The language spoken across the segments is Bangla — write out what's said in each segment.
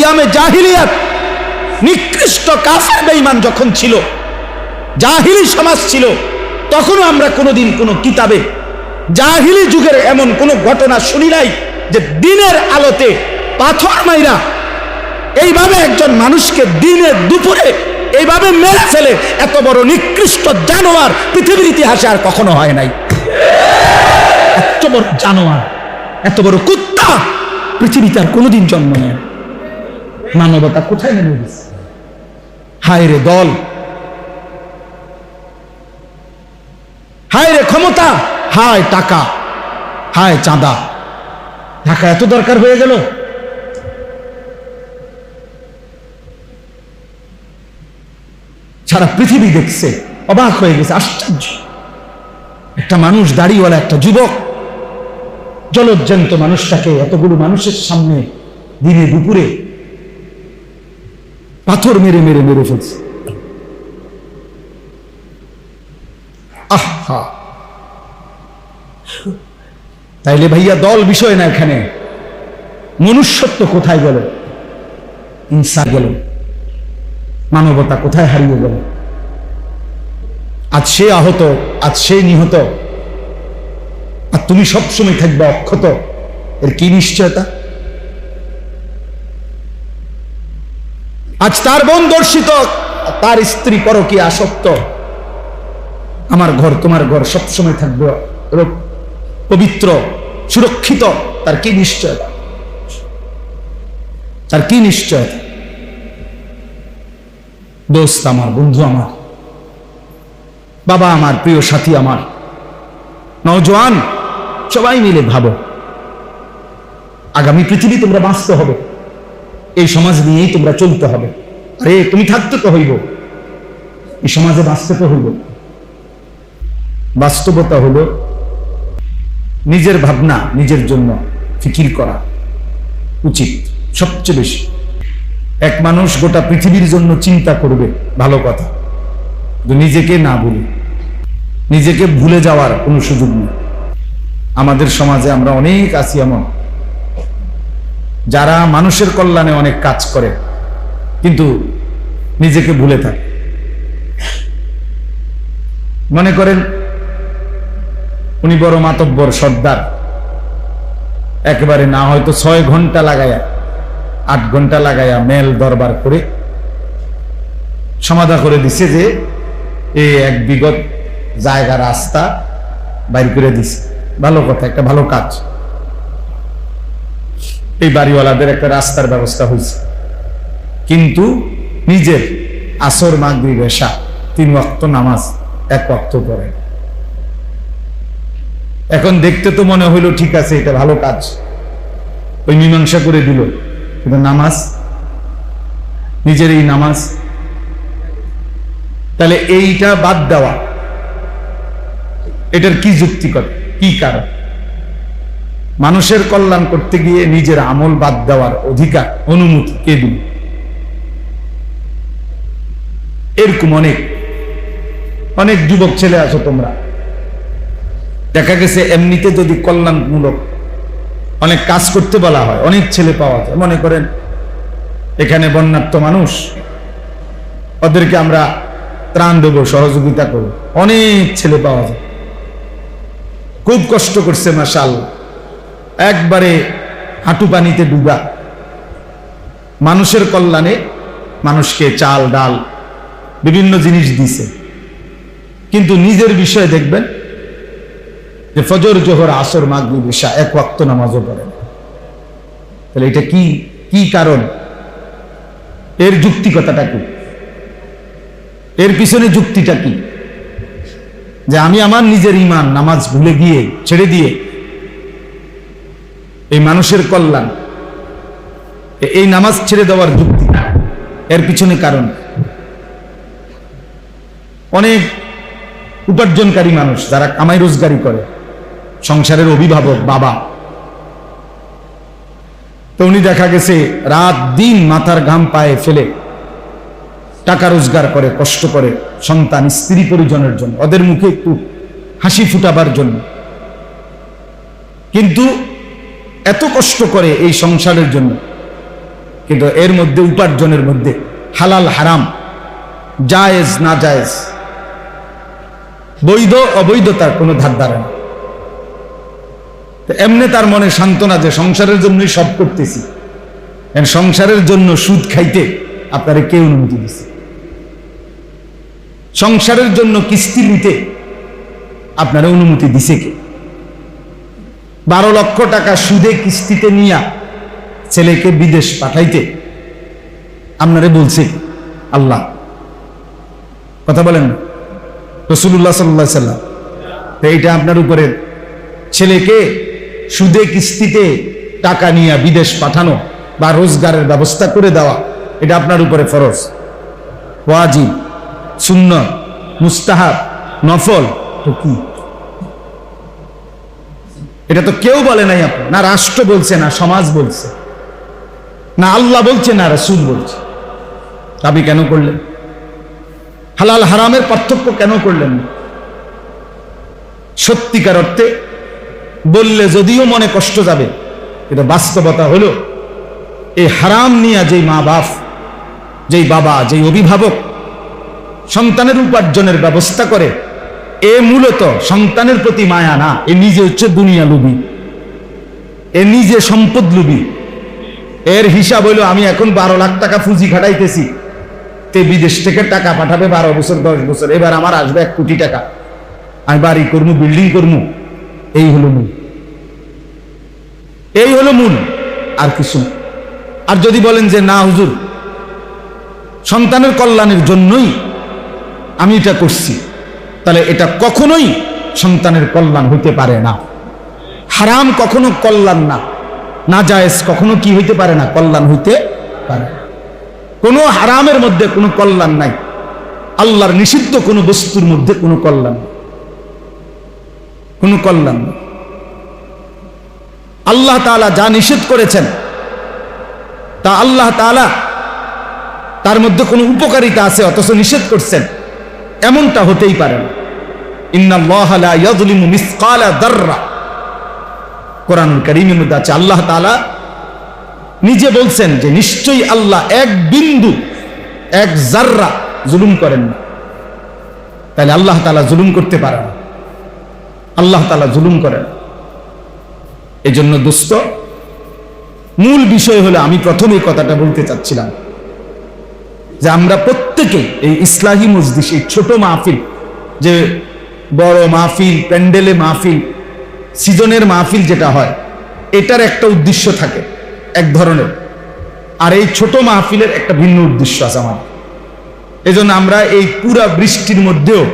আইয়ামে জাহিলিয়াত নিকৃষ্ট কাফের বেঈমান যখন ছিল, জাহিলি সমাজ ছিল, তখনও আমরা কোনোদিন কোনো কিতাবে জাহিলি যুগের এমন কোনো ঘটনা শুনি নাই যে দিনের আলোতে পাথর মাইরা এইভাবে একজন মানুষকে দিনে দুপুরে এইভাবে মেরে ফেলে এত বড় নিকৃষ্ট জানোয়ার পৃথিবীর ইতিহাসে আর কখনো হয় নাই এত বড় জানোয়ার, এত বড় কুত্তা পৃথিবীতে আর কোনোদিন জন্ম নেয়। মানবতা কোথায় নেমে গেছে? হায় রে দল। হায় রে ক্ষমতা। হায় টাকা। হায় চাঁদা। টাকা এত দরকার হয়ে গেল? সারা পৃথিবী দেখছে, অবাক হয়ে গেছে, আশ্চর্য। একটা মানুষ, দাড়িওয়ালা একটা যুবক, জলজ্জান্ত মানুষটাকে এতগুলো মানুষের সামনে দিনে দুপুরে পাথর মেরে মেরে মেরে ফেলছে। আহা তাইলে ভাইয়া দল বিষয় না এখানে। মনুষ্যত্ব কোথায় গেল? ইনসা গেল। মানবতা কোথায় হারিয়ে গেল? আজ সে আহত, আজ সে নিহত। আর তুমি সবসময় থাকবে অক্ষত। এর কি নিশ্চয়তা? আজ তার বোন দর্শিত তার স্ত্রী পরকি আসক্ত। আমার ঘর, তোমার ঘর সবসময় থাকবে পবিত্র, সুরক্ষিত, তার কি নিশ্চয়? তার কি নিশ্চয়? দোস্ত আমার, বন্ধু আমার, বাবা আমার, প্রিয় সাথী আমার, নওজোয়ান, সবাই মিলে ভাবো। আগামী পৃথিবী তোমরা বাঁচতে হবে। এই সমাজ নিয়েই তোমরা চলতে হবে। আরে, তুমি থাকতে তো হইব। এই সমাজে বাঁচতে তো হইব। বাস্তবতা হলো নিজের ভাবনা, নিজের জন্য ফিকির করা উচিত সবচেয়ে বেশি। এক মানুষ গোটা পৃথিবীর জন্য চিন্তা করবে, ভালো কথা। নিজেকে না ভুলে, নিজেকে ভুলে যাওয়ার কোনো সুযোগ নেই। আমাদের সমাজে আমরা অনেক আছি এমন। যারা মানুষের কল্যাণে অনেক কাজ করে, কিন্তু নিজেকে ভুলে থাকে। মনে করেন, উনি বড় মাতব্বর সর্দার। একেবারে না হয়তো ছয় ঘণ্টা লাগায়া, আট ঘণ্টা লাগায়া মেল দরবার করে সমাধা করে দিছে যে এই এক বিগত জায়গা রাস্তা বাইর করে দিছে। ভালো কথা, একটা ভালো কাজ। এই বাড়িওয়ালাদের একটা রাস্তার ব্যবস্থা হয়েছে। কিন্তু নিজের আসর মাগবি বেশা তিন ওয়াক্ত নামাজ, এক ওয়াক্ত পড়ে। এখন দেখতে তো মনে হইল, ঠিক আছে, এটা ভালো কাজ। ওই মীমাংসা করে দিল। কিন্তু নামাজ, নিজের এই নামাজ, তাহলে এইটা বাদ দেওয়া। এটার কি যুক্তি যুক্তিকর কি কারণ? মানুষের কল্যাণ করতে গিয়ে নিজের আমল বাদ দেওয়ার অধিকার, অনুমতি কে দিল এরকম অনেক অনেক যুবক ছেলে আছো তোমরা। দেখা গেছে এমনিতে যদি কল্যাণমূলক অনেক কাজ করতে বলা হয়, অনেক ছেলে পাওয়া যায়। মনে করেন, এখানে বন্যাত্ম মানুষ, ওদেরকে আমরা ত্রাণ দেব, সহযোগিতা করব। অনেক ছেলে পাওয়া যায়। খুব কষ্ট করছে মাসাল একবারে হাঁটু পানিতে ডুবা। মানুষের কল্যাণে মানুষকে চাল, ডাল, বিভিন্ন জিনিস দিছে। কিন্তু নিজের বিষয়ে দেখবেন যে ফজর, জোহর, আসর মাগবি বিশা এক ওয়াক্ত নামাজও পড়ে তাহলে এটা কি কি কারণ? এর যুক্তিকতাটা কি? এর পিছনে যুক্তিটা কি? যে আমি আমার নিজের ইমান নামাজ ভুলে গিয়ে, ছেড়ে দিয়ে এই মানুষের কল্যাণ। এই নামাজ ছেড়ে দেওয়ার যুক্তি। এর পিছনে কারণ। অনেক উপার্জনকারী মানুষ যারা কামাই রোজগারি করে, সংসারের অভিভাবক, বাবা। তো উনি দেখা গেছে, রাত দিন মাথার ঘাম পায়ে ফেলে টাকা রোজগার করে, কষ্ট করে, সন্তান, স্ত্রী পরিজনের জন্য। ওদের মুখে একটু হাসি ফুটাবার জন্য। কিন্তু এত কষ্ট করে এই সংসারের জন্য। কিন্তু এর মধ্যে, উপার্জনের মধ্যে, হালাল, হারাম, জায়েজ, না জায়েজ, বৈধ, অবৈধতার কোনো ধার ধারে না। এমনি তার মনে সান্ত্বনা যে সংসারের জন্যই সব করতেছি। সংসারের জন্য সুদ খাইতে আপনারা কে অনুমতি দিচ্ছে সংসারের জন্য কিস্তি নিতে আপনারা অনুমতি দিছে কে? বারো লক্ষ টাকা সুদে কিস্তিতে নিয়া ছেলেকে বিদেশ পাঠাইতে। আপনারে বলছে, আল্লাহ, কথা বলেন রসুল্লাহ সাল্লাহ সাল্লাম, তো এইটা আপনার উপরে। ছেলেকে সুদে কিস্তিতে টাকা নিয়ে বিদেশ পাঠানো বা রোজগারের ব্যবস্থা করে দেওয়া, এটা আপনার উপরে ফরজ। ওয়াজিব শূন্য মুস্তাহাব, নফল, তো কি? এটা তো কেউ বলে নাই আপনি। না রাষ্ট্র বলছে, না সমাজ বলছে, না আল্লাহ বলছে, না রাসূল বলছে। দাবি কেন করলেন? হালাল হারামের পার্থক্য কেন করলেন? সত্যিকার অর্থে বললে যদিও মনে কষ্ট যাবে, কিন্তু বাস্তবতা হলো, এই হারাম নিয়ে যেই মা বাপ, যেই বাবা, যেই অভিভাবক সন্তানের উপার্জনের ব্যবস্থা করে এ মূলত সন্তানের প্রতি মায়া না, এ নিজে হচ্ছে দুনিয়া লুবি। এ নিজে সম্পদ লুবি। এর হিসাব হইল আমি এখন বারো লাখ টাকা পুঁজি খাটাইতেছি। তে বিদেশ থেকে টাকা পাঠাবে বারো বছর, দশ বছর। এবার আমার আসবে এক কোটি টাকা। আমি বাড়ি করব বিল্ডিং করব এই হলো মূল। এই হলো মূল। আর কিছু আর যদি বলেন যে, না, হুজুর, সন্তানের কল্যাণের জন্যই আমি এটা করছি। তাহলে এটা কখনোই সন্তানের কল্যাণ হইতে পারে না। হারাম কখনো কল্যাণ না। না জায়েজ কখনো কি হইতে পারে না, কল্যাণ হইতে পারে। কোনো হারামের মধ্যে কোনো কল্যাণ নাই। আল্লাহর নিষিদ্ধ কোনো বস্তুর মধ্যে কোনো কল্যাণ। কোনো কল্যাণ আল্লাহ তাআলা যা নিষেধ করেছেন, তা আল্লাহ তাআলা তার মধ্যে কোনো উপকারিতা আছে, অথচ নিষেধ করছেন। এমনটা হতেই পারে না। ইন্নাল্লাহা লা ইয়াযলিমু মিসকালা দাররা। মধ্যে আছে, আল্লাহ নিজে বলছেন যে, নিশ্চয়ই আল্লাহ এক বিন্দু, এক জাররা জুলুম করেন না। তাহলে আল্লাহ তাআলা জুলুম করতে পারেন আল্লাহ তাআলা জুলুম করেন এজন্য জন্য দোস্ত, মূল বিষয় হলো আমি প্রথমে কথাটা বলতে চাচ্ছিলাম। যে আমরা প্রত্যেকে এই ইসলাহী মজলিস, এই ছোট মাহফিল, যে বড় মাহফিল, প্যান্ডেলে মাহফিল, সিজনের মাহফিল যেটা হয়, এটার একটা উদ্দেশ্য থাকে, এক ধরনের। আর এই ছোট মাহফিলের একটা ভিন্ন উদ্দেশ্য আছে আমাদের। এজন্য আমরা এই পুরা বৃষ্টির মধ্যেও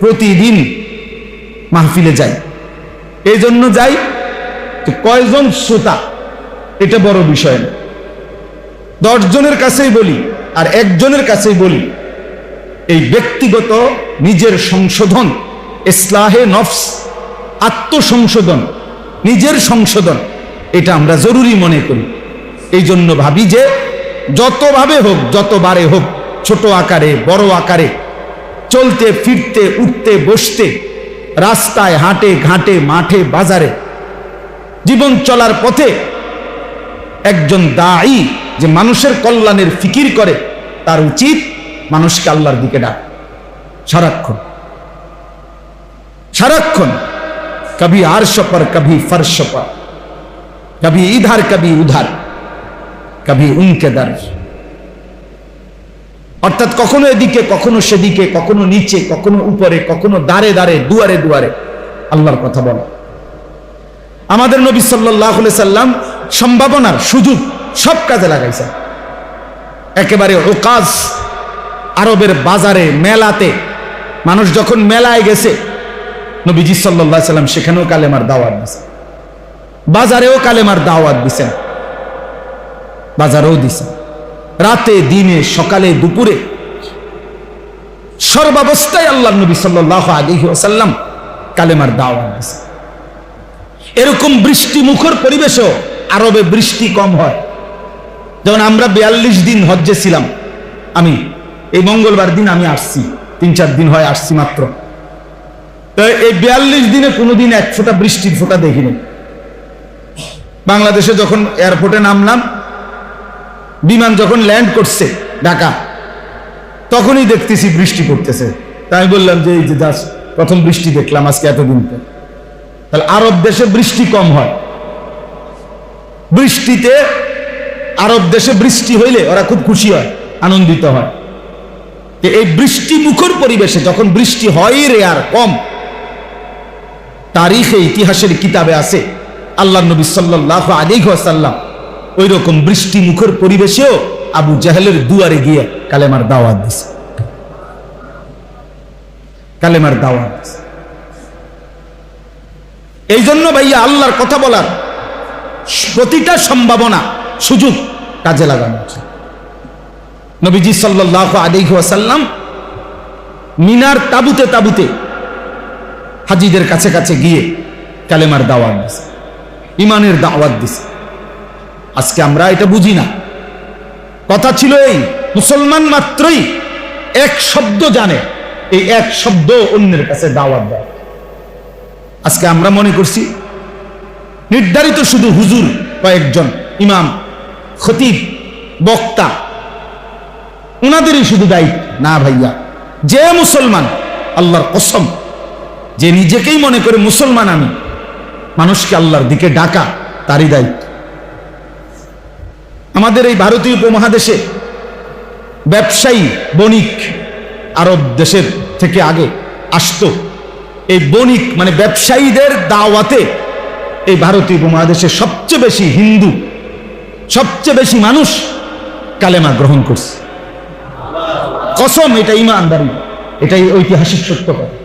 প্রতিদিন মাহফিলে যাই। এই জন্য যাই যে কয়জন শ্রোতা, এটা বড় বিষয় না। দশ জনের কাছেই বলি আর একজনের কাছেই বলি, এই ব্যক্তিগত নিজের সংশোধন, ইসলাহে নফস, আত্মসংশোধন, নিজের সংশোধন, এটা আমরা জরুরি মনে করি। এই জন্য ভাবি যে যতভাবে হোক, যতবারে হোক, ছোট আকারে, বড় আকারে, চলতে, ফিরতে, উঠতে, বসতে, রাস্তায়, হাটে, ঘাটে, মাঠে, বাজারে, জীবন চলার পথে একজন দায়ী যে মানুষের কল্যাণের ফিকির করে, তার উচিত মানুষকে আল্লাহর দিকে ডাক। সারাক্ষণ। সারাক্ষণ। কবি আরশ পর কবি ফর্শ পর কবি ইধার, কবি উধার। কবি উনকে দার। অর্থাৎ কখনো এদিকে, কখনো সেদিকে, কখনো নিচে, কখনো উপরে, কখনো দাঁড়ে দাঁড়ে দুয়ারে দুয়ারে আল্লাহর কথা বলা। আমাদের নবী সাল্লাহ সাল্লাম সম্ভাবনার সুযোগ সব কাজে লাগাইছেন একেবারে ওকাজ আরবের বাজারে, মেলাতে। মানুষ যখন মেলায় গেছে, নবীজি সাল্লাহ সাল্লাম সেখানেও কালেমার দাওয়াত দিছেন। বাজারেও কালেমার দাওয়াত দিছেন। বাজারেও দিছেন। রাতে, দিনে, সকালে, দুপুরে সর্বাবস্থায় আল্লাহ নবী সাল্লাহ আলী ওসাল্লাম কালেমার দাওয়াত দিছেন। এরকম বৃষ্টি মুখর পরিবেশও আরবে বৃষ্টি কম হয়। যেমন আমরা বিয়াল্লিশ দিন হজ্জে ছিলাম, আমি, এই মঙ্গলবার দিন আমি আসছি, তিন চার দিন হয় আসছি মাত্র। তো এই বিয়াল্লিশ দিনে কোনোদিন এক ফোঁটা বৃষ্টির ফোঁটা দেখিনি। বাংলাদেশে যখন এয়ারপোর্টে নামলাম, বিমান যখন ল্যান্ড করছে ঢাকা, তখনই দেখতেছি বৃষ্টি পড়তেছে। তাই বললাম যে, এই যে দাস প্রথম বৃষ্টি দেখলাম আজকে এতদিন তাহলে আরব দেশে বৃষ্টি কম হয়। বৃষ্টিতে আরব দেশে বৃষ্টি হইলে ওরা খুব খুশি হয়, আনন্দিত হয়। এই বৃষ্টি মুখর পরিবেশে যখন বৃষ্টি হয় রে আর কম, তারিখে ইতিহাসের কিতাবে আছে, আল্লাহ নবী সাল্লাহ আলী সাল্লাম ওই রকম বৃষ্টি মুখর পরিবেশেও আবু জাহেলের দুয়ারে গিয়ে কালেমার দাওয়াত দিছে। কালেমার দাওয়াত এই জন্য ভাইয়া আল্লাহর কথা বলার প্রতিটা সম্ভাবনা সুযোগ কাজে লাগানো উচিত। নবীজি সাল্লাহ আলী ওয়াসাল্লাম মিনার তাবুতে তাবুতে হাজিদের কাছে কাছে গিয়ে কালেমার দাওয়াত দিছে ইমানের দাওয়াত দিছে। আজকে আমরা এটা বুঝি না। কথা ছিল এই, মুসলমান মাত্রই এক শব্দ জানে, এই এক শব্দ অন্যের কাছে দাওয়াত দেয়। আজকে আমরা মনে করছি, নির্ধারিত শুধু হুজুর কয়েকজন ইমাম খতিব, বক্তা। ওনাদেরই শুধু দায়িত্ব। না ভাইয়া, যে মুসলমান, আল্লাহর কসম, যে নিজেকেই মনে করে মুসলমান আমি, মানুষকে আল্লাহর দিকে ডাকা, তারই দায়িত্ব। আমাদের এই ভারতীয় উপমহাদেশে ব্যবসায়ী, বণিক আরব দেশের থেকে আগে আসতো। এই বণিক মানে ব্যবসায়ীদের দাওয়াতে এই ভারতীয় উপমহাদেশে সবচেয়ে বেশি হিন্দু সবচেয়ে বেশি মানুষ কালেমা গ্রহণ করছে। কসম, এটা ইমানদারি, এটাই ঐতিহাসিক সত্য কথা।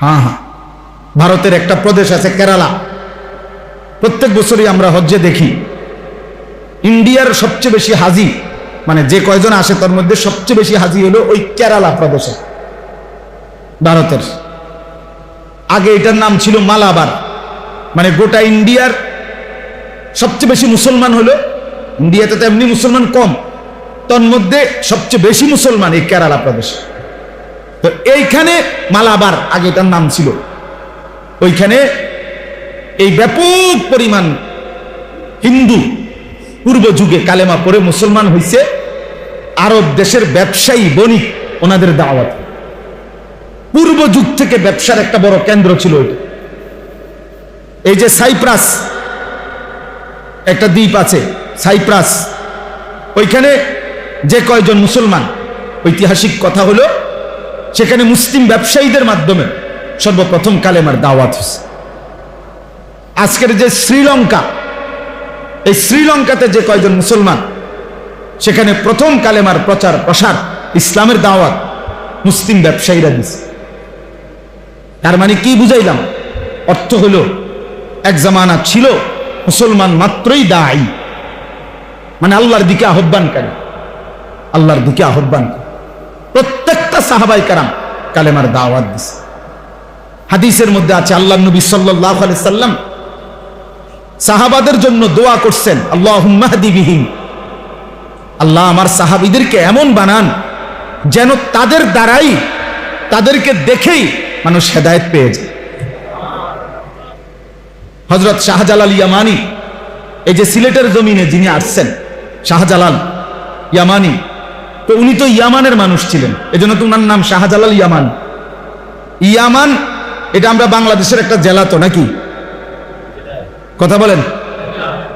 হ্যাঁ হ্যাঁ। ভারতের একটা প্রদেশ আছে কেরালা। প্রত্যেক বছরই আমরা হজ্জে দেখি। ইন্ডিয়ার সবচেয়ে বেশি হাজি মানে যে কয়জন আসে তার মধ্যে সবচেয়ে বেশি হাজি হলো ওই কেরালা প্রদেশে, ভারতের। আগে এটার নাম ছিল মালাবার মানে গোটা ইন্ডিয়ার সবচেয়ে বেশি মুসলমান হলো ইন্ডিয়াতে তো এমনি মুসলমান কম। তন্মধ্যে সবচেয়ে বেশি মুসলমান এই কেরালা প্রদেশে। তো এইখানে মালাবার, আগে এটার নাম ছিল। ওইখানে এই ব্যাপক পরিমাণ হিন্দু পূর্ব যুগে কালেমা পরে মুসলমান হইছে, আরব দেশের ব্যবসায়ী, বণিক ওনাদের দাওয়াত। পূর্ব যুগ থেকে ব্যবসার একটা বড় কেন্দ্র ছিল এটা এই যে সাইপ্রাস একটা দ্বীপ আছে, সাইপ্রাস। ওইখানে যে কয়জন মুসলমান, ঐতিহাসিক কথা হলো, সেখানে মুসলিম ব্যবসায়ীদের মাধ্যমে সর্বপ্রথম কালেমার দাওয়াত হয়েছে। আজকের যে শ্রীলঙ্কা, এই শ্রীলঙ্কাতে যে কয়জন মুসলমান, সেখানে প্রথম কালেমার প্রচার, প্রসার, ইসলামের দাওয়াত মুসলিম ব্যবসায়ীরা দিছে তার মানে কি বুঝাইলাম? অর্থ হলো, এক জামানা ছিল মুসলমান মাত্রই দায়ী। মানে আল্লাহর দিকে আহ্বানকারী আল্লাহর দিকে আহ্বান প্রত্যেকটা সাহাবাই কারাম কালেমার দাওয়াত দিছে। হাদিসের মধ্যে আছে আল্লাহ নবী সাল্লাহ সাল্লাম সাহাবাদের জন্য দোয়া করছেন আল্লাহ বিহীন আল্লাহ আমার সাহাবিদেরকে এমন বানান, যেন তাদের দ্বারাই তাদেরকে দেখেই মানুষ হেদায়ত পেয়ে যায়। হজরত শাহজালাল ইয়ামানি, এই যে সিলেটের জমিনে যিনি আসছেন, শাহজালাল ইয়ামানি, তো উনি তো ইয়ামানের মানুষ ছিলেন, এজন্য তো উনার নাম শাহজালাল ইয়ামান। ইয়ামান, এটা আমরা বাংলাদেশের একটা জেলা তো নাকি? কথা বলেন।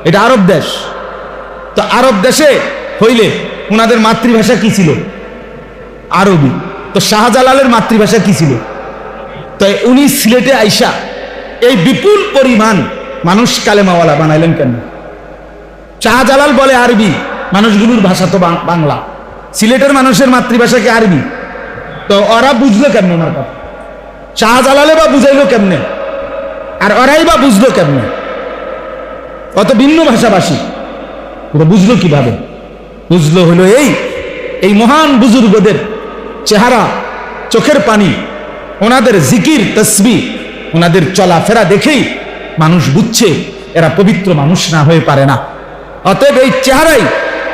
এটা আরব দেশ। তো আরব দেশে হইলে উনাদের মাতৃভাষা কি ছিল? আরবি। তো শাহজালালের মাতৃভাষা কি ছিল? তো উনি সিলেটে আইসা এই বিপুল পরিমাণ মানুষ কালেমাওয়ালা বানাইলেন কেন? শাহজালাল বলে আরবি, মানুষগুলোর ভাষা তো বাংলা। সিলেটের মানুষের মাতৃভাষা কি আরবি। তো ওরা বুঝলো কেমনে ওনার কথা? শাহজালালে বা বুঝাইলো কেমনে? আর ওরাই বা বুঝলো কেমনে? অত ভিন্ন ভাষাভাষী। ওরা বুঝলো কীভাবে? বুঝলো হলো এই এই মহান বুজুর্গদের চেহারা, চোখের পানি, ওনাদের জিকির, তসবি ওনাদের চলাফেরা দেখেই মানুষ বুঝছে, এরা পবিত্র মানুষ না হয়ে পারে না। অতএব এই চেহারাই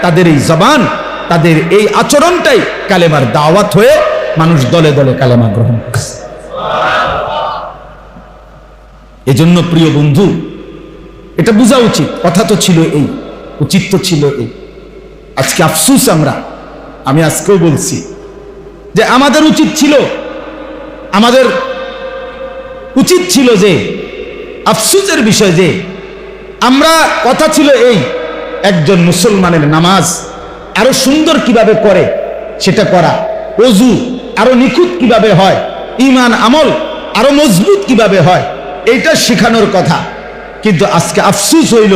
তাদের এই জবান, তাদের এই আচরণটাই কালেমার দাওয়াত হয়ে মানুষ দলে দলে কালেমা গ্রহণ করছে। এজন্য প্রিয় বন্ধু, এটা বোঝা উচিত, কথা তো ছিল এই, উচিত তো ছিল এই। আজকে আফসুস আমরা, আমি আজকেও বলছি যে আমাদের উচিত ছিল আমাদের উচিত ছিল যে, আফসুসের বিষয় যে, আমরা কথা ছিল এই, একজন মুসলমানের নামাজ আরও সুন্দর কীভাবে করে সেটা করা, অজু আরও নিখুঁত কীভাবে হয় ইমান আমল আরও মজবুত কীভাবে হয়, এইটা শেখানোর কথা। কিন্তু আজকে আফসুস হইল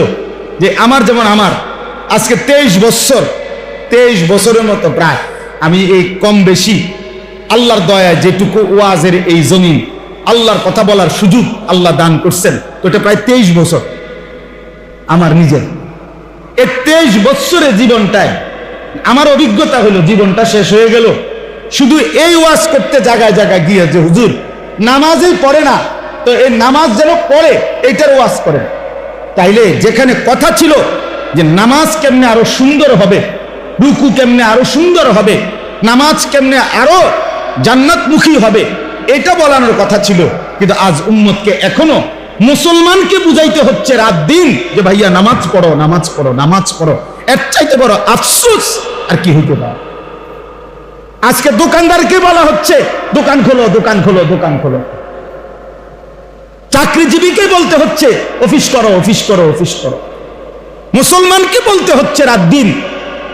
যে আমার যেমন আমার, আজকে তেইশ বছর তেইশ বছরের মতো প্রায় আমি এই কম বেশি আল্লাহর দয়ায় যেটুকু ওয়াজের এই জমিন আল্লাহর কথা বলার সুযোগ আল্লাহ দান করছেন। তো এটা প্রায় তেইশ বছর। আমার নিজের। এই তেইশ বৎসরের জীবনটায় আমার অভিজ্ঞতা হলো জীবনটা শেষ হয়ে গেল। শুধু এই ওয়াজ করতে জায়গায় জায়গায় গিয়ে যে হুজুর, নামাজই পড়ে না। তো এই নামাজ যেন পড়ে, এইটার ওয়াজ করে তাইলে যেখানে কথা ছিল যে নামাজ কেমনে আরও সুন্দর হবে, রুকু কেমনে আরও সুন্দর হবে, নামাজ কেমনে আরও জান্নাতমুখী হবে এটা বলানোর কথা ছিল। কিন্তু আজ উম্মতকে এখনও মুসলমানকে বুঝাইতে হচ্ছে রাত দিন যে, ভাইয়া, নামাজ পড়ো নামাজ পড়ো নামাজ পড়ো। এর চাইতে বড় আফসোস আর কি হইতে পারে? আজকে দোকানদারকে বলা হচ্ছে, দোকান খোলো দোকান খোলো দোকান খোলো। চাকরিজীবীকে বলতে হচ্ছে, অফিস করো অফিস করো অফিস করো। মুসলমানকে বলতে হচ্ছে রাত দিন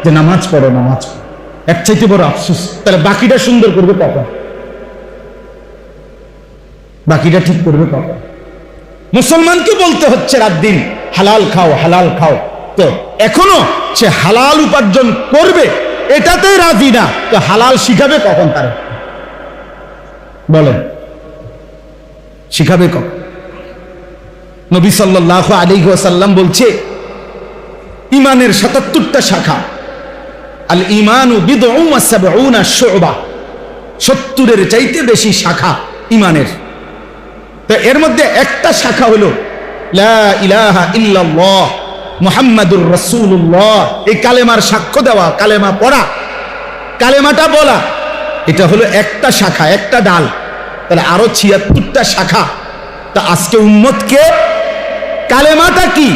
যে, নামাজ পড়ো নামাজ পড়ো। এক চাইতে বড় আফসোস। তাহলে বাকিটা সুন্দর করবে কখন? বাকিটা ঠিক করবে কখন? মুসলমানকে বলতে হচ্ছে রাত দিন, হালাল খাও হালাল খাও। তো এখনও সে হালাল উপার্জন করবে, এটাতেই রাজি না। তো হালাল শিখাবে কখন তার? বলেন। শিখাবে কখন? নবী সাল্লাহ আলী সাল্লাম বলছে ইমানের সাতাত্তরটা শাখা। আল ইমানু বিদউনা শুবা। সত্তরের চাইতে বেশি শাখা ইমানের তো এর মধ্যে একটা শাখা হলো ইলাহা ইল্লাল্লাহ, মুহাম্মাদুর রাসূলুল্লাহ। এই কালেমার সাক্ষ্য দেওয়া, কালেমা পড়া, কালেমাটা বলা, এটা হলো একটা শাখা, একটা ডাল। তাহলে আরও ছিয়াত্তরটা শাখা। তা আজকে উম্মতকে কালেমাটা কি?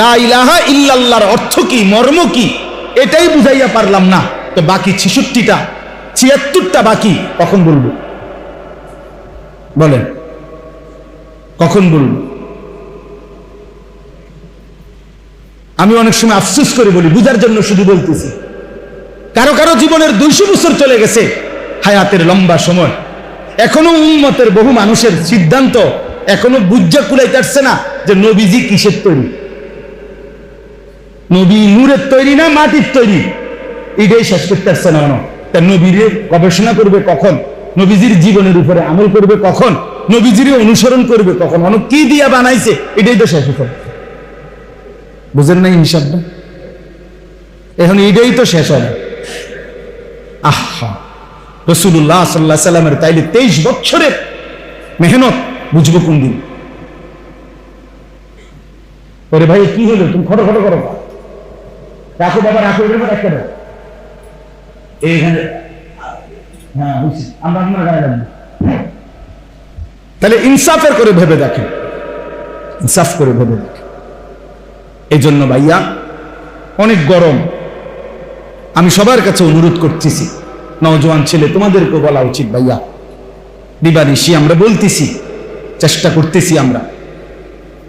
লা ইলাহা ইল্লাল্লাহর অর্থ কি, মর্ম কি? এটাই বুঝাইয়া পারলাম না। তো বাকি ছেষট্টিটা, ছিয়াত্তরটা বাকি, কখন বলব? বলেন, কখন বলব? আমি অনেক সময় আফসোস করে বলি, বুঝার জন্য শুধু বলতেছি। কারও কারও জীবনের দুইশো বছর চলে গেছে, হায়াতের লম্বা সময়। এখনও উন্মতের বহু মানুষের সিদ্ধান্ত এখনও বুঝা কুলাইতে না যে নবীজি কিসের তৈরি। নবী নূরের তৈরি না মাটির তৈরি? এটাই শেষ করতে আসছে না তা নবীরে গবেষণা করবে কখন? নবীজির জীবনের উপরে আমল করবে কখন? নবীজির অনুসরণ করবে কখন? অনেক কি দিয়া বানাইছে? এটাই তো শেষ হতো বুঝেন নাই হিসাবটা? এখন এটাই তো শেষ হবে। আহা! রসুল্লাহ সাল্লাহ সাল্লামের তাইলে তেইশ বছরের মেহনত, বুঝব কোন দিন? ওরে ভাই, কি হলো? তুমি খটো খটো করো। রাখো বাবা, রাখো একটা এইখানে হ্যাঁ গায়ে লাগবো। তাহলে ইনসাফের করে ভেবে দেখেন। ইনসাফ করে ভেবে দেখেন। এই জন্য ভাইয়া, অনেক গরম। আমি সবার কাছে অনুরোধ করতেছি, নওজোয়ান ছেলে তোমাদেরকে বলা উচিত ভাইয়া। দিবানিশি আমরা বলতেছি, চেষ্টা করতেছি আমরা।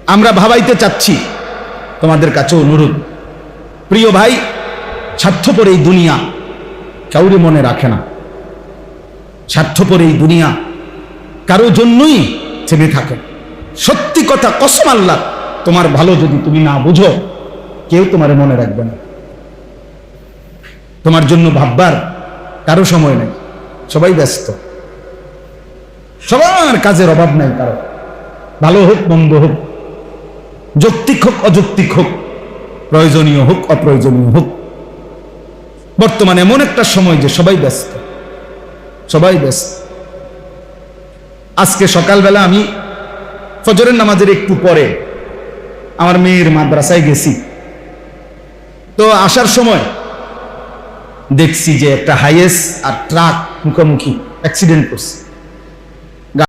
আমরা ভাবাইতে চাচ্ছি, তোমাদের কাছে অনুরোধ। প্রিয় ভাই, স্বার্থপর এই দুনিয়া কাউরে মনে রাখে না। স্বার্থপর এই দুনিয়া কারও জন্যই থেমে থাকে। সত্যি কথা, কসম আল্লাহ, তোমার ভালো যদি তুমি না বুঝো, কেউ তোমার মনে রাখবে না। তোমার জন্য ভাববার কারও সময় নেই, সবাই ব্যস্ত। সবার কাজের অভাব নাই কারও। ভালো হোক, মন্দ হোক, যৌক্তিক হোক, অযৌক্তিক হোক, প্রয়োজনীয় হোক, অপ্রয়োজনীয় হোক। বর্তমানে এমন একটা সময় যে সবাই ব্যস্ত। সবাই ব্যস্ত। আজকে সকালবেলা আমি ফজরের নামাজের একটু পরে আমার মেয়ের মাদ্রাসায় গেছি। তো আসার সময় দেখছি যে একটা হাইয়েস্ট আর ট্রাক মুখোমুখি অ্যাক্সিডেন্ট করছে।